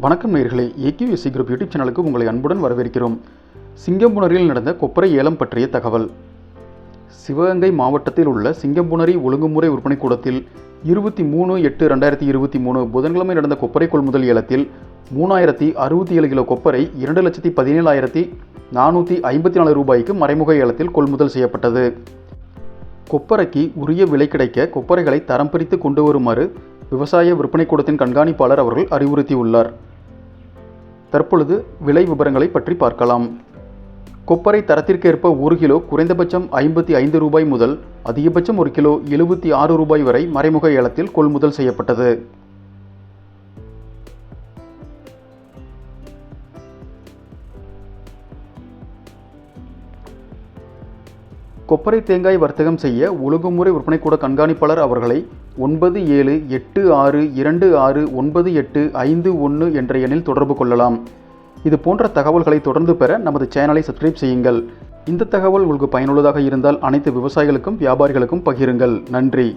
வணக்கம் நேர்களே AKSC group YouTube சேனலுக்கு உங்களை அன்புடன் வரவேற்கிறோம். சிங்கம்புணரில் நடந்த கொப்பரை ஏலம் பற்றிய தகவல். சிவகங்கை மாவட்டத்தில் உள்ள சிங்கம்புணரி ஒழுங்குமுறை விற்பனை கூடத்தில் இருபத்தி மூணு எட்டு ரெண்டாயிரத்தி இருபத்தி மூணு புதன்கிழமை நடந்த கொப்பரை கொள்முதல் ஏலத்தில் மூணாயிரத்தி அறுபத்தி ஏழு கிலோ கொப்பரை இரண்டு லட்சத்தி பதினேழாயிரத்தி நானூற்றி ஐம்பத்தி நாலு ரூபாய்க்கு மறைமுக ஏலத்தில் கொள்முதல் செய்யப்பட்டது. கொப்பரைக்கு உரிய விலை கிடைக்க கொப்பரைகளை தரம் பிரித்து கொண்டு வருமாறு விவசாய விற்பனை கூடத்தின் கண்காணிப்பாளர் அவர்கள் அறிவுறுத்தியுள்ளார். தற்பொழுது விலை விவரங்களை பற்றி பார்க்கலாம். கொப்பரை தரத்திற்கேற்ப ஒரு கிலோ குறைந்தபட்சம் ஐம்பத்தி ஐந்து ரூபாய் முதல் அதிகபட்சம் ஒரு கிலோ எழுபத்தி ஆறு ரூபாய் வரை மறைமுக ஏலத்தில் கொள்முதல் செய்யப்பட்டது. கொப்பரை தேங்காய் வர்த்தகம் செய்ய ஒழுங்குமுறை விற்பனைக்கூட கண்காணிப்பாளர் அவர்களை ஒன்பது ஏழு எட்டு ஆறு இரண்டு ஆறு ஒன்பது எட்டு ஐந்து ஒன்று என்ற எண்ணில் தொடர்பு கொள்ளலாம். இது போன்ற தகவல்களை தொடர்ந்து பெற நமது சேனலை சப்ஸ்கிரைப் செய்யுங்கள். இந்த தகவல் உங்களுக்கு பயனுள்ளதாக இருந்தால் அனைத்து விவசாயிகளுக்கும் வியாபாரிகளுக்கும் பகிருங்கள். நன்றி.